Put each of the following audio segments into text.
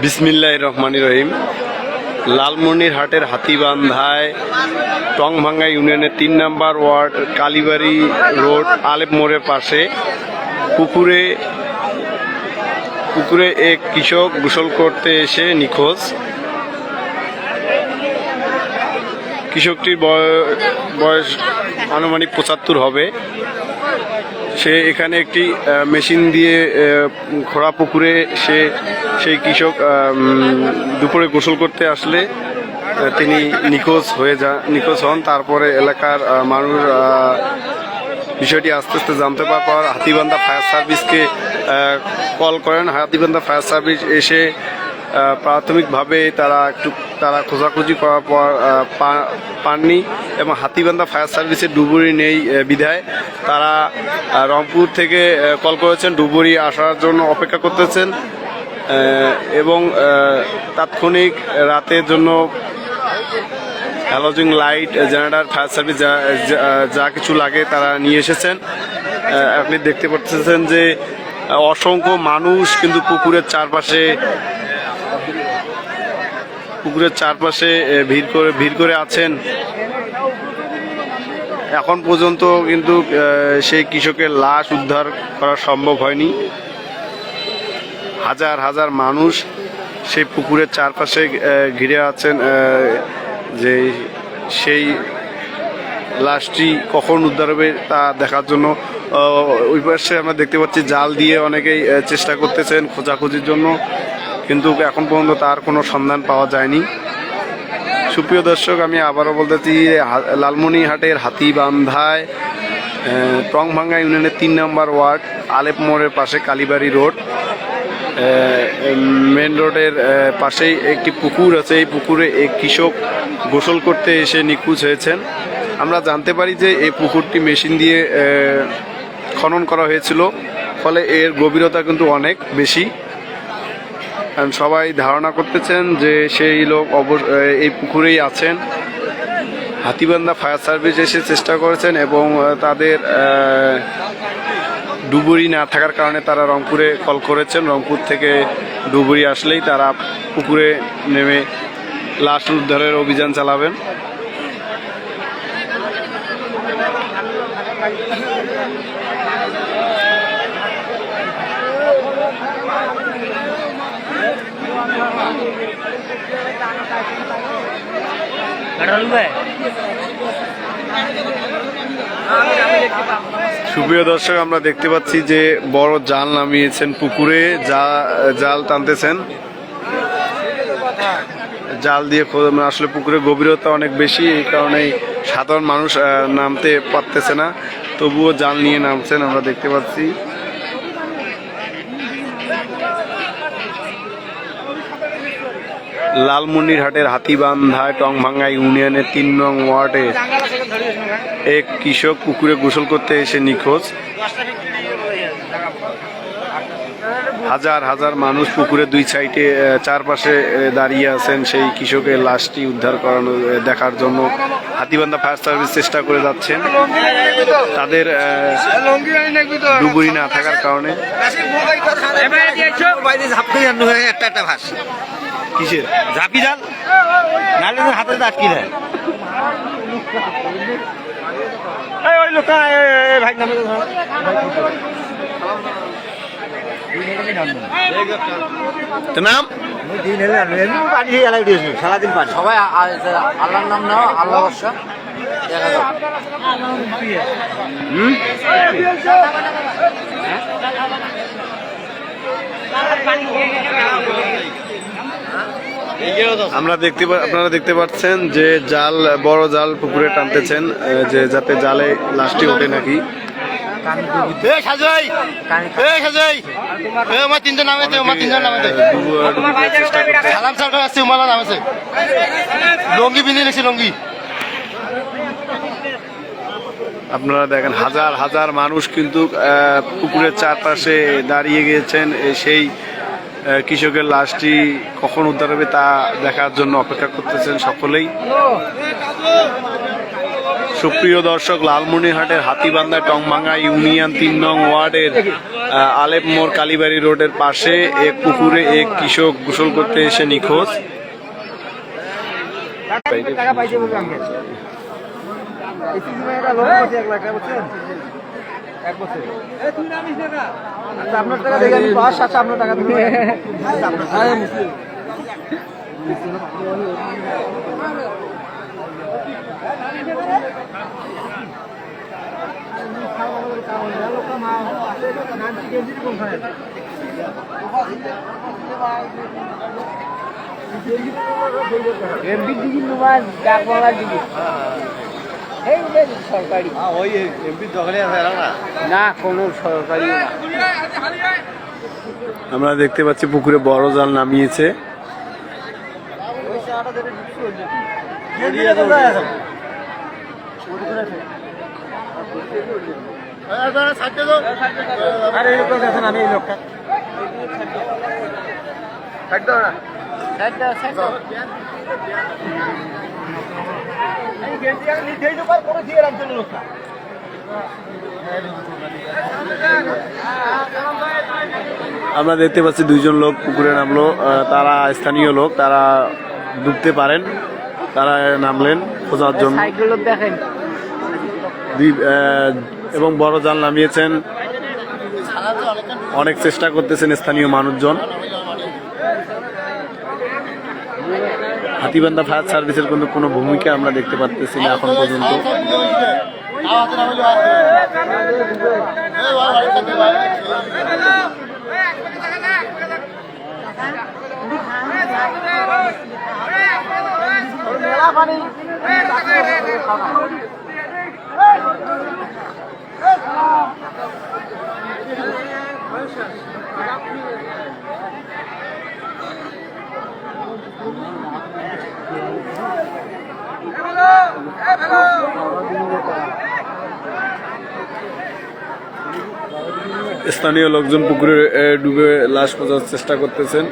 বিসমিল্লাহ রহমান রহিম। লালমনির হাটের হাতিবান্ধায় টংভাঙ্গা ইউনিয়নের তিন নম্বর ওয়ার্ড, কালীবাড়ি রোড, আলেপ মোড়ের পাশে পুকুরে পুকুরে এক কৃষক গোসল করতে এসে নিখোঁজ। কৃষকটির বয়- বয়স আনুমানিক পঁচাত্তর হবে। সে এখানে একটি মেশিন দিয়ে খোঁড়া পুকুরে সে, সেই কৃষক দুপুরে গোসল করতে আসলে তিনি নিখোঁজ হয়ে যান নিখোঁজ হন। তারপরে এলাকার মানুষ বিষয়টি আস্তে আস্তে জানতে পারার পর হাতিবান্ধা ফায়ার সার্ভিসকে কল করেন। হাতিবান্ধা ফায়ার সার্ভিস এসে প্রাথমিকভাবে তারা একটু তারা খোঁজাখুঁজি করার পর পাননি এবং হাতিবান্ধা ফায়ার সার্ভিসের ডুবুরি নেই বিধায়। তারা রংপুর থেকে কল করেছেন, ডুবুরি আসার জন্য অপেক্ষা করতেছেন এবং তাৎক্ষণিক রাতের জন্য halogen light, generator, fire service যা কিছু লাগে তারা নিয়ে এসেছেন। আপনি দেখতে পাচ্ছেন যে অসংখ্য মানুষ কিন্তু পুকুরের চারপাশে পুকুরের চারপাশে ভিড় করে ভিড় করে আছেন। এখন পর্যন্ত কিন্তু সেই কৃষকের লাশ উদ্ধার করা সম্ভব হয়নি। হাজার হাজার মানুষ সেই পুকুরের চারপাশে ঘিরে আছেন যে সেই লাশটি কখন উদ্ধার হবে তা দেখার জন্য ওই পাশে আমরা দেখতে পাচ্ছি জাল দিয়ে অনেকেই চেষ্টা করতেছেন খোঁজাখুঁজির জন্য। কিন্তু এখন পর্যন্ত তার কোনো সন্ধান পাওয়া যায়নি। সুপ্রিয় দর্শক, আমি আবারও বলতেছি, হা- লালমনিরহাটের হাতিবান্ধায় টংভাঙ্গা ইউনিয়নের তিন নম্বর ওয়ার্ড, আলেপ মোড়ের পাশে কালীবাড়ি রোড। মেন রোডের পাশেই একটি পুকুর আছে। এই পুকুরে এক কৃষক গোসল করতে এসে নিখোঁজ হয়েছেন। আমরা জানতে পারি যে এই পুকুরটি মেশিন দিয়ে খনন করা হয়েছিল। ফলে এর গভীরতা কিন্তু অনেক বেশি। সবাই ধারণা করতেছেন যে সেই লোক অবশ্য এই পুকুরেই আছেন। হাতিবান্ধা ফায়ার সার্ভিস এসে চেষ্টা করেছেন এবং তাদের ডুবুরি না থাকার কারণে তারা রংপুরে কল করেছেন। রংপুর থেকে ডুবুরি আসলেই তারা পুকুরে নেমে লাশ উদ্ধারের অভিযান চালাবেন। সুপ্রিয় দর্শক, আমরা দেখতে পাচ্ছি যে বড় জাল নামিয়েছেন পুকুরে, যা জাল টানতেছেন। জাল দিয়ে মানে আসলে পুকুরের গভীরতা অনেক বেশি, এই কারণে সাধারণ মানুষ নামতে পারতেছে না। তবুও জাল নিয়ে নামছেন, আমরা দেখতে পাচ্ছি। লালমনিরহাটের হাতিবান্ধায় টংভাঙ্গা ইউনিয়নের তিন নং ওয়ার্ডে এক কৃষক পুকুরে গোসল করতে এসে নিখোঁজ। হাজার হাজার মানুষ পুকুরে দুই সাইডে চারপাশে দাঁড়িয়ে আছেন সেই কৃষকের লাশটি উদ্ধার করানো দেখার জন্য। হাতিবান্ধা ফায়ার সার্ভিস চেষ্টা করে যাচ্ছেন। তাদের ডুবুরি না থাকার কারণে। একটা একটা ভাস। কিসের? ঝাঁপি জাল? নাহলে হাতে আটকি দেয় ওই লোকটা ভাই নামে তো নাম? পানি এলাই সারাদিন পানি সবাই আল্লাহর নাম নাও আল্লাহ বর্ষা হুম? আমরা দেখতে পা- আপনারা দেখতে পাচ্ছেন যে জাল বড় জাল পুকুরে টানতেছেন যে যাতে জালে লাশটি ওঠে নাকি। লঙ্গি পিন্ধে নিয়েছে লঙ্গি। আপনারা দেখেন হাজার হাজার মানুষ কিন্তু আহ, পুকুরের চারপাশে দাঁড়িয়ে গিয়েছেন সেই কৃষকের লাশটি কখন উদ্ধার হবে তা দেখার জন্য অপেক্ষা করতেছেন সকলেই। সুপ্রিয় দর্শক, লালমনিরহাটের হাতিবান্ধা টংভাঙ্গা ইউনিয়ন তিন নং ওয়ার্ডের আলেপ মোড় কালীবাড়ি রোডের পাশে এক পুকুরে এক কৃষক গোসল করতে এসে নিখোঁজ। এক বছর আপনার টাকা দেখে আমি আচ্ছা আপনার টাকা এমবি দিঘি নোমাজ ডাকবাংলার দিঘি এই যে সরকারি। ওই এমপি দখলে না? না কোনো সরকারি আমরা দেখতে পাচ্ছি পুকুরে বড় জাল নামিয়েছে। আরে এরকম দেখেন আমি এই লোকটা। আমরা দেখতে পাচ্ছি দুইজন লোক পুকুরে নামলো তারা স্থানীয় লোক তারা ডুবতে পারেন তারা নামলেন খোঁজার জন্য। দেখেন। এবং বড় জাল নামিয়েছেন। অনেক চেষ্টা করতেছেন স্থানীয় মানুষজন। হাতিবান্ধা ফায়ার সার্ভিসের কিন্তু কোনো ভূমিকা আমরা দেখতে পারতেছি না এখন পর্যন্ত স্থানীয় লোকজন পুকুরে ডুবে লাশ খোঁজার চেষ্টা করতেছেন।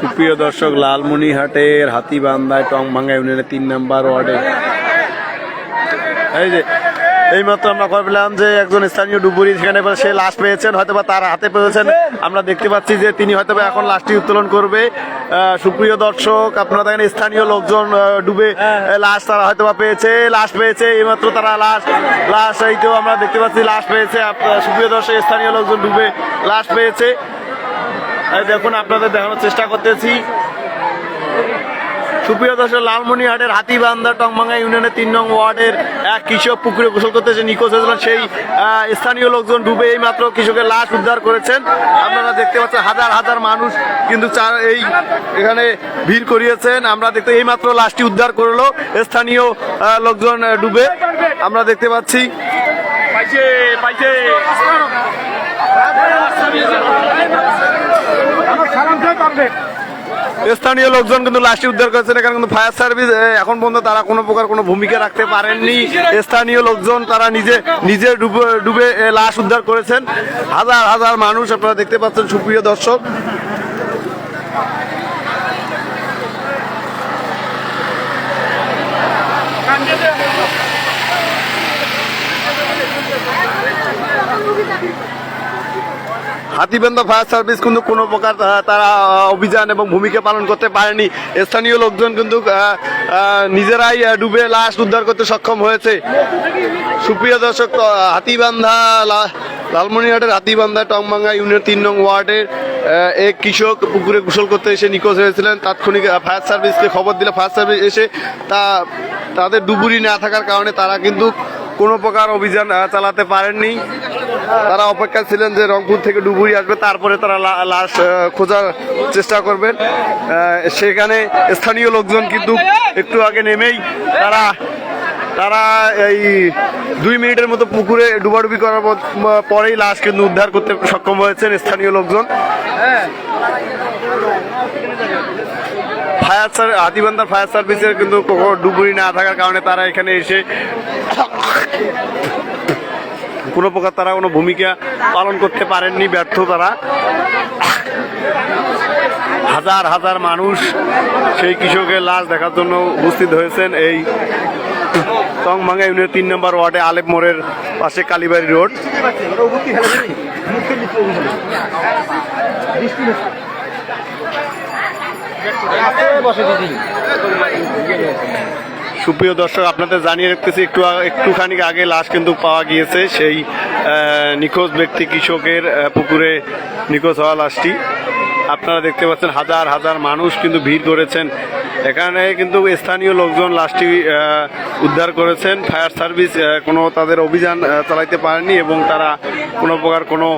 সুপ্রিয় দর্শক লালমনিহাটের হাতিবান্ধায় টংভাঙ্গা ইউনিয়নের তিন নাম্বার ওয়ার্ডে। এই যে এইমাত্র আমরা খবর পেলাম যে একজন স্থানীয় ডুবুরি সেখানে সে লাশ পেয়েছেন হয়তো বা তার হাতে পেয়েছেন। আমরা দেখতে পাচ্ছি যে তিনি হয়তো এখন লাশটি উত্তোলন করবে। সুপ্রিয় দর্শক, আপনারা দেখেন স্থানীয় লোকজন ডুবে লাশ তারা হয়তো বা পেয়েছে, লাশ পেয়েছে, এইমাত্র তারা লাশ লাশ এই তো আমরা দেখতে পাচ্ছি, লাশ পেয়েছে। সুপ্রিয় দর্শক, স্থানীয় লোকজন ডুবে লাশ পেয়েছে। দেখুন, আপনাদের দেখানোর চেষ্টা করতেছি। সুপ্রিয় দর্শক লালমনিহাটের হাতিবান্ধা টংভাঙ্গা ইউনিয়নের তিন নং ওয়ার্ডের এক কৃষক পুকুরে গোসল করতে যে নিখোঁজ হয়েছিলেন সেই আহ, স্থানীয় লোকজন ডুবে এই মাত্র কৃষকের লাশ উদ্ধার করেছেন। আপনারা দেখতে পাচ্ছেন হাজার হাজার মানুষ কিন্তু চার এই এখানে ভিড় করিয়েছেন। আমরা দেখতে এই মাত্র লাশটি উদ্ধার করল স্থানীয় আহ, লোকজন ডুবে। আমরা দেখতে পাচ্ছি। পাইছে পাইছে। স্থানীয় লোকজন কিন্তু লাশটি উদ্ধার করেছেন, এখানে কিন্তু ফায়ার সার্ভিস এখন পর্যন্ত তারা কোনো প্রকার কোনো ভূমিকা রাখতে পারেননি। স্থানীয় লোকজন তারা নিজে নিজে ডুবে ডুবে লাশ উদ্ধার করেছেন। হাজার হাজার মানুষ আপনারা দেখতে পাচ্ছেন, সুপ্রিয় দর্শক। হাতিবান্ধা ফায়ার সার্ভিস কিন্তু কোনো প্রকার তারা অভিযান এবং ভূমিকা পালন করতে পারেনি। স্থানীয় লোকজন কিন্তু নিজেরাই ডুবে লাশ উদ্ধার করতে সক্ষম হয়েছে। সুপ্রিয় দর্শক হাতিবান্ধা লালমনিরহাটের হাতিবান্ধা টংবাঙ্গা ইউনিয়ন তিন নং ওয়ার্ডের এক কৃষক পুকুরে গোসল করতে এসে নিখোঁজ হয়েছিলেন। তাৎক্ষণিক ফায়ার সার্ভিসকে খবর দিলে ফায়ার সার্ভিস এসে তা, তাদের ডুবুরি না থাকার কারণে তারা কিন্তু কোনো প্রকার অভিযান চালাতে পারেননি। তারা অপেক্ষা ছিলেন যে রংপুর থেকে ডুবুরি আসবে, তারপরে তারা লাশ খোঁজার চেষ্টা করবেন। সেখানে স্থানীয় লোকজন কিন্তু একটু আগে নেমেই তারা তারা এই দুই মিনিটের মতো পুকুরে ডুবাডুবি করার পর- পরেই লাশ কিন্তু উদ্ধার করতে সক্ষম হয়েছেন স্থানীয় লোকজন। ফায়ার সার্ভিস হাতিবান্ধার ফায়ার সার্ভিসের কিন্তু ডুবুরি না থাকার কারণে তারা এখানে এসে কোনো প্রকার তারা কোনো ভূমিকা পালন করতে পারেননি, ব্যর্থ তারা। হাজার হাজার মানুষ সেই কৃষকের লাশ দেখার জন্য উপস্থিত হয়েছেন এই চংভাঙ্গা ইউনিয়ন তিন নম্বর ওয়ার্ডে আলেপ মোড়ের পাশে কালীবাড়ি রোড। বসে। সুপ্রিয় দর্শক, আপনাদের জানিয়ে রাখতেছি, একটু একটুখানি আগে লাশ কিন্তু পাওয়া গিয়েছে সেই নিখোঁজ ব্যক্তি কৃষকের পুকুরে নিখোঁজ হওয়া লাশটি। আপনারা দেখতে পাচ্ছেন, হাজার হাজার মানুষ কিন্তু ভিড় করেছেন। এখানে কিন্তু স্থানীয় লোকজন লাশটি উদ্ধার করেছেন। ফায়ার সার্ভিস কোনো তাদের অভিযান চালাইতে পারেনি এবং তারা কোনো প্রকার কোনো